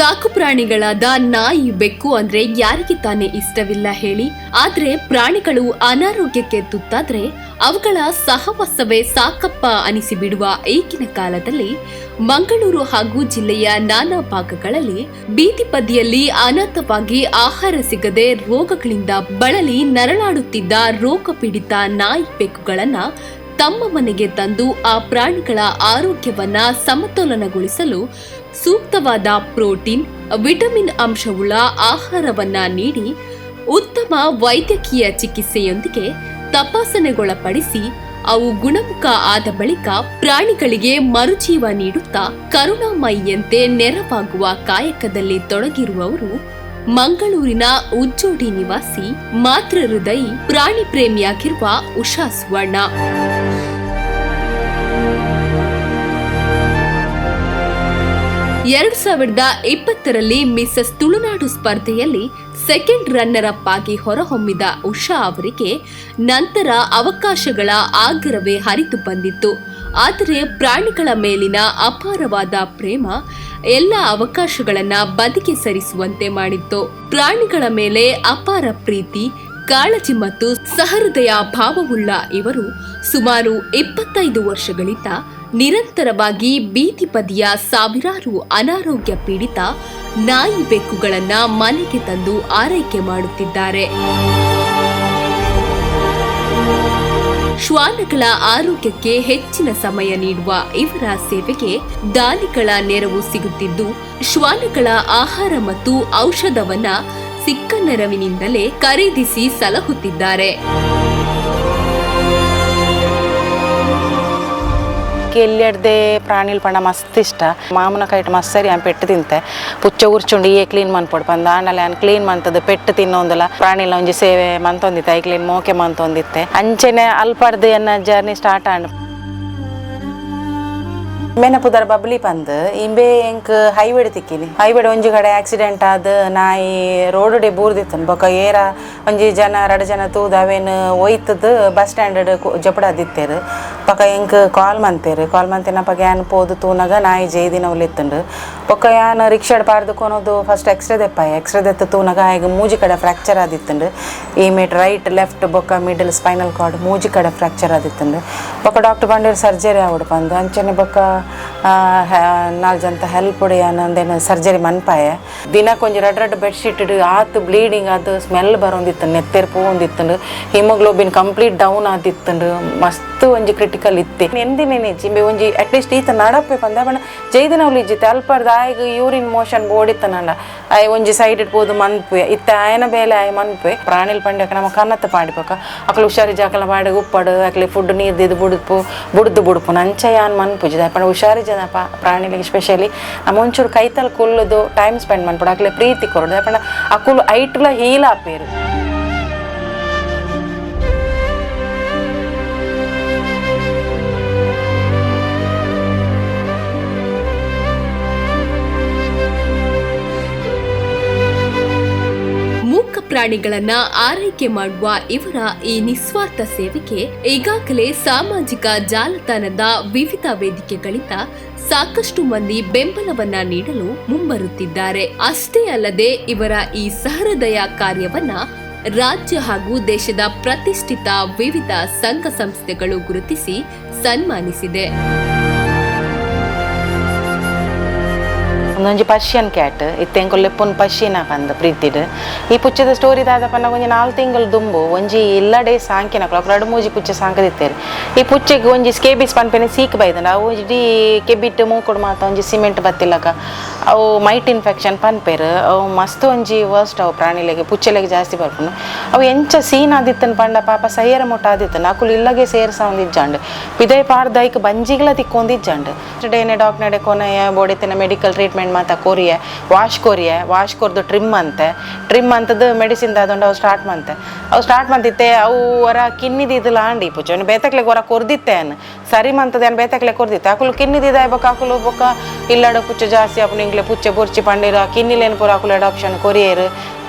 ಸಾಕು ಪ್ರಾಣಿಗಳಾದ ನಾಯಿ, ಬೆಕ್ಕು ಅಂದ್ರೆ ಯಾರಿಗೆ ತಾನೇ ಇಷ್ಟವಿಲ್ಲ ಹೇಳಿ. ಆದ್ರೆ ಪ್ರಾಣಿಗಳು ಅನಾರೋಗ್ಯಕ್ಕೆ ತುತ್ತಾದ್ರೆ ಅವುಗಳ ಸಹವಾಸವೇ ಸಾಕಪ್ಪ ಅನಿಸಿಬಿಡುವ ಈಗಿನ ಕಾಲದಲ್ಲಿ ಮಂಗಳೂರು ಹಾಗೂ ಜಿಲ್ಲೆಯ ನಾನಾ ಭಾಗಗಳಲ್ಲಿ ಬೀದಿ ಬದಿಯಲ್ಲಿ ಅನಾಥವಾಗಿ ಆಹಾರ ಸಿಗದೆ ರೋಗಗಳಿಂದ ಬಳಲಿ ನರಳಾಡುತ್ತಿದ್ದ ರೋಗ ಪೀಡಿತ ನಾಯಿ ಬೆಕ್ಕುಗಳನ್ನ ತಮ್ಮ ಮನೆಗೆ ತಂದು ಆ ಪ್ರಾಣಿಗಳ ಆರೋಗ್ಯವನ್ನ ಸಮತೋಲನಗೊಳಿಸಲು ಸೂಕ್ತವಾದ ಪ್ರೋಟೀನ್, ವಿಟಮಿನ್ ಅಂಶವುಳ್ಳ ಆಹಾರವನ್ನ ನೀಡಿ ಉತ್ತಮ ವೈದ್ಯಕೀಯ ಚಿಕಿತ್ಸೆಯೊಂದಿಗೆ ತಪಾಸಣೆಗೊಳಪಡಿಸಿ ಅವು ಗುಣಮುಖ ಆದ ಬಳಿಕ ಪ್ರಾಣಿಗಳಿಗೆ ಮರುಜೀವ ನೀಡುತ್ತಾ ಕರುಣಾಮಯಿಯಂತೆ ನೆರವಾಗುವ ಕಾಯಕದಲ್ಲಿ ತೊಡಗಿರುವವರು ಮಂಗಳೂರಿನ ಉಜ್ಜೋಡಿ ನಿವಾಸಿ ಮಾತೃ ಹೃದಯಿ ಪ್ರಾಣಿ ಪ್ರೇಮಿಯಾಗಿರುವ ಉಷಾ ಸುವರ್ಣ. ಎರಡ್ ಸಾವಿರದ ಇಪ್ಪತ್ತರಲ್ಲಿ ಮಿಸಸ್ ತುಳುನಾಡು ಸ್ಪರ್ಧೆಯಲ್ಲಿ ಸೆಕೆಂಡ್ ರನ್ನರ್ ಅಪ್ ಆಗಿ ಹೊರಹೊಮ್ಮಿದ ಉಷಾ ಅವರಿಗೆ ನಂತರ ಅವಕಾಶಗಳ ಆಗ್ರವೇ ಹರಿದು ಬಂದಿತ್ತು. ಆದರೆ ಪ್ರಾಣಿಗಳ ಮೇಲಿನ ಅಪಾರವಾದ ಪ್ರೇಮ ಎಲ್ಲ ಅವಕಾಶಗಳನ್ನ ಬದಿಗೆ ಸರಿಸುವಂತೆ ಮಾಡಿತ್ತು. ಪ್ರಾಣಿಗಳ ಮೇಲೆ ಅಪಾರ ಪ್ರೀತಿ, ಕಾಳಜಿ ಮತ್ತು ಸಹೃದಯ ಭಾವವುಳ್ಳ ಇವರು ಸುಮಾರು ಇಪ್ಪತ್ತೈದು ವರ್ಷಗಳಿಂದ ನಿರಂತರವಾಗಿ ಬೀದಿ ಬದಿಯ ಸಾವಿರಾರು ಅನಾರೋಗ್ಯ ಪೀಡಿತ ನಾಯಿ ಬೆಕ್ಕುಗಳನ್ನ ಮನೆಗೆ ತಂದು ಆರೈಕೆ ಮಾಡುತ್ತಿದ್ದಾರೆ. ಶ್ವಾನಗಳ ಆರೋಗ್ಯಕ್ಕೆ ಹೆಚ್ಚಿನ ಸಮಯ ನೀಡುವ ಇವರ ಸೇವೆಗೆ ದಾನಿಗಳ ನೆರವು ಸಿಗುತ್ತಿದ್ದು, ಶ್ವಾನಗಳ ಆಹಾರ ಮತ್ತು ಔಷಧವನ್ನ ಸಿಕ್ಕ ನೆರವಿನಿಂದಲೇ ಖರೀದಿಸಿ ಸಲಹುತ್ತಿದ್ದಾರೆ. ಎಲ್ಲೆಡ್ದೆ ಪ್ರಾಣಿಲ್ ಪಣ ಮಸ್ತ್ ಇಷ್ಟ. ಮಾಮನ ಕೈಟ್ ಮಸ್ತ್ ಸರಿ ಆನ್ ಪೆಟ್ಟು ತಿಂತೆ. ಪುಚ್ಚ ಉರ್ಚುಂಡು ಏ ಕ್ಲೀನ್ ಮನ್ಪೊಡು ಪಂದ ಆಂಡಲೆ ಆನ್ ಕ್ಲೀನ್ ಮಂತದ ಪೆಟ್ಟು ತಿನ್ನೊಂದುಲ ಪ್ರಾಣಿಲ ಒಂಜಿ ಸೇವೆ ಮಂತೊಂದಿತ್ತೆ, ಐ ಕ್ಲೀನ್ ಮೋಕೆ ಮಂತೊಂದಿತ್ತೆ. ಅಂಚೆನೆ ಅಲ್ಪಡ್ದು ಜರ್ನಿ ಸ್ಟಾರ್ಟ್ ಆಂಡ್ ಮೇನ ಪುದರ್ ಬಬ್ಲಿ ಪಂದ್, ಇಂಬೆ ಎಂಕ್ ಹೈವೇಡ್ ತಿಕ್ಕಿನಿ. ಹೈವೇಡ್ ಒಂಜಿ ಕಡೆ ಆಕ್ಸಿಡೆಂಟ್ ಆದ್, ನಾಯಿ ರೋಡ್ ಡೇ ಬೂರ್ದಿತ್ತನ್ ಬೊಕ ಏರ ಒಂಜಿ ಜನ, ರಡ ಜನ ತೂದ್ ಅವೇನು ಒಯ್ತದ್, ಬಸ್ ಸ್ಟ್ಯಾಂಡ್ ಜಪಡದಿತ್ತೇರು ಪಕ್ಕ ಎಂಕ್ ಕಾಲ್ ಮಂತೇರು. ಕಾಲ್ ಮಂತಿನ ಪಗ ಏನು ಪೋದು ತೂನಗ ನಾಯಿ ಜೈದಿನ ಉಲಿತ್ತಂಡು. ಬೊಕ್ಕ ಯಾನ್ ರಿಕ್ಷಾಡ್ ಪಾರ್ದು ಕೊನೋದು ಫಸ್ಟ್ ಎಕ್ಸ್ರೇ ದೆಪ್ಪಾಯ ಎಕ್ಸ್ರೇ ದೆತ್ತ ತೂನಾಗ ಹಾಗೆ ಮೂಜಿ ಕಡೆ ಫ್ರ್ಯಾಕ್ಚರ್ ಆದಿತ್ತುಂಡು. ಈ ಮೇಟ್ ರೈಟ್, ಲೆಫ್ಟ್, ಬೊಕ್ಕ ಮಿಡಲ್, ಸ್ಪೈನಲ್ ಕಾರ್ಡ್ ಮೂಜಿ ಕಡೆ ಫ್ರ್ಯಾಕ್ಚರ್ ಆದಿತ್ತುಂಡು. ಪೊಕ್ಕ ಡಾಕ್ಟರ್ ಬಂದಿರ್ ಸರ್ಜರಿ ಆವಡ್ ಪಂದ್. ಅಂಚನೆ ಬೊಕ್ಕ ನಾಲ್ಕು ಜನ ಹೆಲ್ಪ್ ನಂದೇನು ಸರ್ಜರಿ ಮನ್ಪಾಯ. ದಿನ ಕೊಂಚ ರೆಡ್ ರೆಡ್ ಬೆಡ್ಶೀಟ್ ಆತು ಬ್ಲೀಡಿಂಗ್ ಆತು ಸ್ಮೆಲ್ ಬರೋಂದಿತ್ತು ನೆತ್ತೆರ್ ಪೋಂದಿತ್ತಂಡು ಹಿಮೋಗ್ಲೋಬಿನ್ ಕಂಪ್ಲೀಟ್ ಡೌನ್ ಆದಿತ್ತುಂಡು. ಮಸ್ತ್ ಒಂಜಿ ಕ್ರಿಟಿಕಲ್ ಇತ್ತೆ ಎಂದಿನೇನೆ ಜಿಂಬೆ ಒಂಜಿ ಅಟ್ಲೀಸ್ಟ್ ಈತ ನಡಪೆ ಪಂದ ಜೈದಿನ ಇಜ್ಜಿತ್ತೆ ಅಲ್ಪರ್ದ ಆಯ್ಗ ಯೂರಿನ್ ಮೋಷನ್ ಓಡಿತ್ತನಂಡ ಆಯ್ ಒಂಜಿ ಸೈಡ್ ಇಟ್ಬೋದು ಮನ್ಪುಯ ಇತ್ತ ಆಯನ ಬೇಲೆ ಆಯ್ ಮನ್ಪೆ ಪ್ರಾಣಿಲ್ ಪಂಡ್ಯಕ ನಮ್ಮ ಕನ್ನತ್ತ ಪಾಡಿಪಕ ಅಕ್ಲು ಹುಷಾರಿ ಜಾಕಲ ಮಾಡಿ ಉಪ್ಪಡು ಅಕ್ಲಿ ಫುಡ್ ನೀರ್ದು ದಿದ್ದು ಬುಡುಪು ಬುಡ್ದು ಬುಡುಪು ನಂಚ ಯಾನ್ ಮನ್ಪುಜಿದ ಪಂಡ ಹುಷಾರಿ ಜನ ಪ್ರಾಣಿಲಿಗೆ ಸ್ಪೆಷಲಿ ಒಂಚೂರು ಕೈತಲ್ ಕುಲ್ಲುದು ಟೈಮ್ ಸ್ಪೆಂಡ್ ಮಾಡ್ಬಿಡು ಅಕ್ಲೆ ಪ್ರೀತಿ ಕೊರಡು. ಪಂಡ ಅಕುಲು ಐಟ್ಲ ಹೀಲ ಪ್ರಾಣಿಗಳನ್ನ ಆರೈಕೆ ಮಾಡುವ ಇವರ ಈ ನಿಸ್ವಾರ್ಥ ಸೇವೆಗೆ ಈಗಾಗಲೇ ಸಾಮಾಜಿಕ ಜಾಲತಾಣದ ವಿವಿಧ ವೇದಿಕೆಗಳಿಂದ ಸಾಕಷ್ಟು ಮಂದಿ ಬೆಂಬಲವನ್ನ ನೀಡಲು ಮುಂಬರುತ್ತಿದ್ದಾರೆ. ಅಷ್ಟೇ ಅಲ್ಲದೆ ಇವರ ಈ ಸಹೃದಯ ಕಾರ್ಯವನ್ನ ರಾಜ್ಯ ಹಾಗೂ ದೇಶದ ಪ್ರತಿಷ್ಠಿತ ವಿವಿಧ ಸಂಘ ಸಂಸ್ಥೆಗಳು ಗುರುತಿಸಿ ಸನ್ಮಾನಿಸಿದೆ. ಒಂದೊಂಜಿ ಪರ್ಷಿಯನ್ ಕ್ಯಾಟ್ ಇತ್ತೆಂಕು ಲೆಪ್ಪುನ್ ಪರ್ಷಿಯನ ಪಂದ್ ಪ್ರೀತಿಡ್ ಈ ಪುಚ್ಚದ ಸ್ಟೋರಿ ದಾದ ಪನ್ನ ಒಂಜಿ ನಾಲ್ ತಿಂಗಳು ದುಂಬು ಒಂಜಿ ಇಲ್ಲಡೆ ಸಾಂಕಿನ ಕ್ಲಾಕ್ ರಡು ಮೂಜಿ ಪುಚ್ಚ ಸಾಂಕದಿತ್ತೇರು ಈ ಪುಚ್ಚೆಗ್ ಒಂಜಿ ಸ್ಕೇಬಿಸ್ ಪನ್ಪೆನೆ ಸೀಕ್ ಬೈದಂಡ ಅವು ಇಡೀ ಕೆಬಿಟ್ ಮೂಕೊಡು ಮಾತ ಒಂಜಿ ಸಿಮೆಂಟ್ ಬತ್ತಿಲ್ಲಕ ಅವು ಮೈಟ್ ಇನ್ಫೆಕ್ಷನ್ ಪನ್ಪೇರು, ಅವು ಮಸ್ತ್ ಒಂಜಿ ವರ್ಸ್ಟ್ ಅವು ಪ್ರಾಣಿಲೆಗೆ, ಪುಚ್ಚಲೆಗೆ ಜಾಸ್ತಿ ಬರ್ಪುಂಡು ಅವು ಎಂಚ ಸೀನ್ ಆದಿತ್ತನ್ ಪಂಡ, ಪಾಪ ಸೈಯರ ಮುಟ್ಟ ಆದಿತ್ತನ್. ಅಕುಲು ಇಲ್ಲಗೆ ಸೇರ್ಸ ಒಂದಿಜ್ಜಂಡು ಪಿದೈ ಪಾರ್ದೈಕ್ ಬಂಜಿಗ್ಲ ತಿಕ್ಕೊಂದಿಜ್ಜಾಂಡ್. ಡೇನೆ ಡಾಕ್ಟರ್ ನಡೆ ಕೊನೆಯ ಬೋಡಿತಿನ ಮೆಡಿಕಲ್ ಟ್ರೀಟ್ಮೆಂಟ್ ಮಾತ ಕೊರಿಯ ವಾಶ್ ಕೊರಿಯ. ವಾಶ್ ಕೊರ್ದು ಟ್ರಿಮ್ ಅಂತೆ. ಟ್ರಿಮ್ ಅಂತದ್ದು ಮೆಡಿಸಿನ್ ದಾದೊಂಡು ಅವು ಸ್ಟಾರ್ಟ್ ಮಂತೆ. ಅವು ಸ್ಟಾರ್ಟ್ ಮಂತಿತ್ತೆ, ಅವು ಹೊರ ಕಿನ್ನಿದಿದ್ದು ಲಾಂಡಿ ಪುಚ್ಚ. ಬೇತಕ್ಲೆ ಹೊರ ಕೊರ್ದಿತ್ತೆ ಅನ್. ಸರಿ ಮಂತದ ಏನು ಬೇತಕ್ಲೆ ಕೊರ್ದಿತ್ತೆ? ಅಕುಲು ಕಿನ್ನಿದಿದ ಬೊಕ್ಕ ಅಕುಲು ಬೊಕ್ಕ ಇಲ್ಲಡ ಪುಚ್ಚ ಜಾಸ್ತಿ ಅಪ್ಪು ನಿಂಗ್ಲೆ ಪುಚ್ಚೆ ಪುರ್ಚಿ ಪಂಡಿರ ಕಿನ್ನಿಲೇನು ಪೂರ ಅಕುಲು ಅಡಾಪ್ಷನ್ ಕೊರಿಯರ್.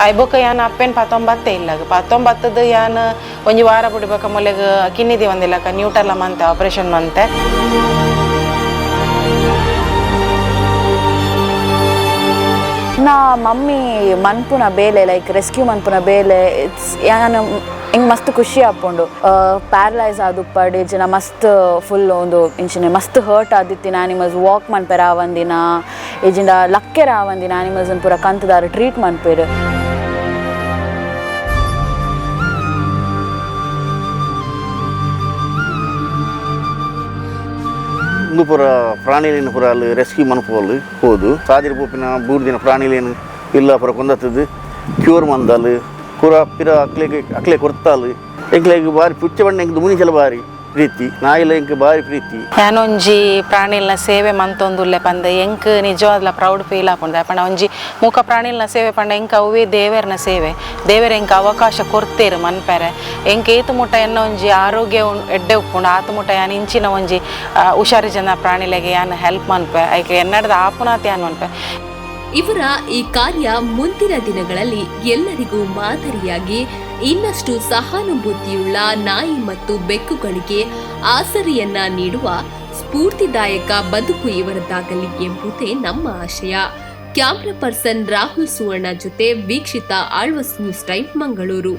ಐ ಬೊಕ್ಕ ಯಾನ್ ಅಪ್ಪೇನು ಪತ್ತೊಂಬತ್ತೆ ಇಲ್ಲಾಗ. ಪತ್ತೊಂಬತ್ತದ ಯಾನ್ ಒಂಜಿ ವಾರ ಬಿಡ್ಬೇಕ ಮೊಲೆಗ್ ಕಿನ್ನಿದಿ ಒಂದಿಲ್ಲಕ ಮಂತೆ ಆಪರೇಷನ್ ಮಂತೆ. ನಾ ಮಮ್ಮಿ ಮನ್ಪುನ ಬೇಲೆ ಲೈಕ್ ರೆಸ್ಕ್ಯೂ ಮನ್ಪುನ ಬೇಲೆ ಇಟ್ಸ್ ಯಾನು ಹಿಂಗೆ ಮಸ್ತ್ ಖುಷಿ ಆಪುಂಡು. ಪ್ಯಾರಲೈಸ್ ಆದುಪ್ಪಡ್ ಜನ ಮಸ್ತ್ ಫುಲ್ ಒಂದು ಇಂಚಿನ, ಮಸ್ತ್ ಹರ್ಟ್ ಆದಿತ್ತಿನ ಆನಿಮಲ್ಸ್ ವಾಕ್ ಮನ್ಪೆರ ಆವಂದಿನ ಇಜಿಂದ ಲಕ್ಕೆರ ಆವಂದಿನ ಆನಿಮಲ್ಸ್ ಪೂರ ಕಂತದಾರ ಟ್ರೀಟ್ ಮನ್ಪೆರು. ಇಂದು ಪೂರ ಪ್ರಾಣಿಲೇನು ಪೂರ ಅಲ್ಲಿ ರೆಸ್ಕ್ಯೂ ಮನಪೋಲು ಹೋದು. ಸಾದಿರ ಪೋಪಿನ ಬೂರ್ದಿನ ಪ್ರಾಣಿಲೇನು ಇಲ್ಲ ಪೂರ ಕೊಂದತ್ತದು ಕ್ಯೂರ್ ಮಂದಲು ಪೂರ ಪಿರ, ಅಕ್ಲೆಗೆ, ಅಕ್ಲೆ ಕೊರ್ತಾಲು ಎಂಕ್ಲೆಗೆ ಬಾರಿ ಪುಚ್ಚ ಬಣ್ಣ ಎಂಕ್ದು ಮುನಿಚಲ ಬಾರಿ ಪ್ರೀತಿ ನಾಯಿಲ ಎಂಕ್ ಬಾರಿ ಪ್ರೀತಿ. ಯಾನೊಂಜಿ ಪ್ರಾಣಿಲ್ನ ಸೇವೆ ಮಂತೊಂದುಲ್ಲೆ ಪಂದ ಎಂಕ್ ನಿಜವಾದ್ಲ ಪ್ರೌಡ್ ಫೀಲ್ ಆಪುಂಡು. ಪಂಡ ಒಂಜಿ ಮೂಕ ಪ್ರಾಣಿಲ್ನ ಸೇವೆ ಪಂಡ ಎಂಕ ಅವೇ ದೇವೆರ್ನ ಸೇವೆ. ದೇವರ ಎಂಕ ಅವಕಾಶ ಕೊರ್ತೇರು ಮನ್ಪೆರೆ. ಎಂಕ್ ಏತು ಮುಟ್ಟ ಎನ್ನ ಒಂಜಿ ಆರೋಗ್ಯ ಎಡ್ಡೆ ಉಪ್ಪುಂಡು. ಆತು ಮುಟ್ಟ ಯಾನ್ ಇಂಚಿನ ಒಂಜಿ ಹುಷಾರು ಹುಷಾರಿ ಜನ ಪ್ರಾಣಿಲೆಗೆ ಯಾನ್ ಹೆಲ್ಪ್ ಮನ್ಪೆ. ಐಕೆ ಎನ್ನಡದ ಆಪುನಾತಿ ಯಾನ್ ಮನ್ಪೆ. ಇವರ ಈ ಕಾರ್ಯ ಮುಂದಿನ ದಿನಗಳಲ್ಲಿ ಎಲ್ಲರಿಗೂ ಮಾದರಿಯಾಗಿ ಇನ್ನಷ್ಟು ಸಹಾನುಭೂತಿಯುಳ್ಳ ನಾಯಿ ಮತ್ತು ಬೆಕ್ಕುಗಳಿಗೆ ಆಸರೆಯನ್ನ ನೀಡುವ ಸ್ಫೂರ್ತಿದಾಯಕ ಬದುಕು ಇವರದ್ದಾಗಲಿ ಎಂಬುದೇ ನಮ್ಮ ಆಶಯ. ಕ್ಯಾಮ್ರಾ ಪರ್ಸನ್ ರಾಹುಲ್ ಸುವರ್ಣ ಜೊತೆ ವೀಕ್ಷಿತ ಆಳ್ವಸ್ ನ್ಯೂಸ್ ಟೈಮ್ ಮಂಗಳೂರು.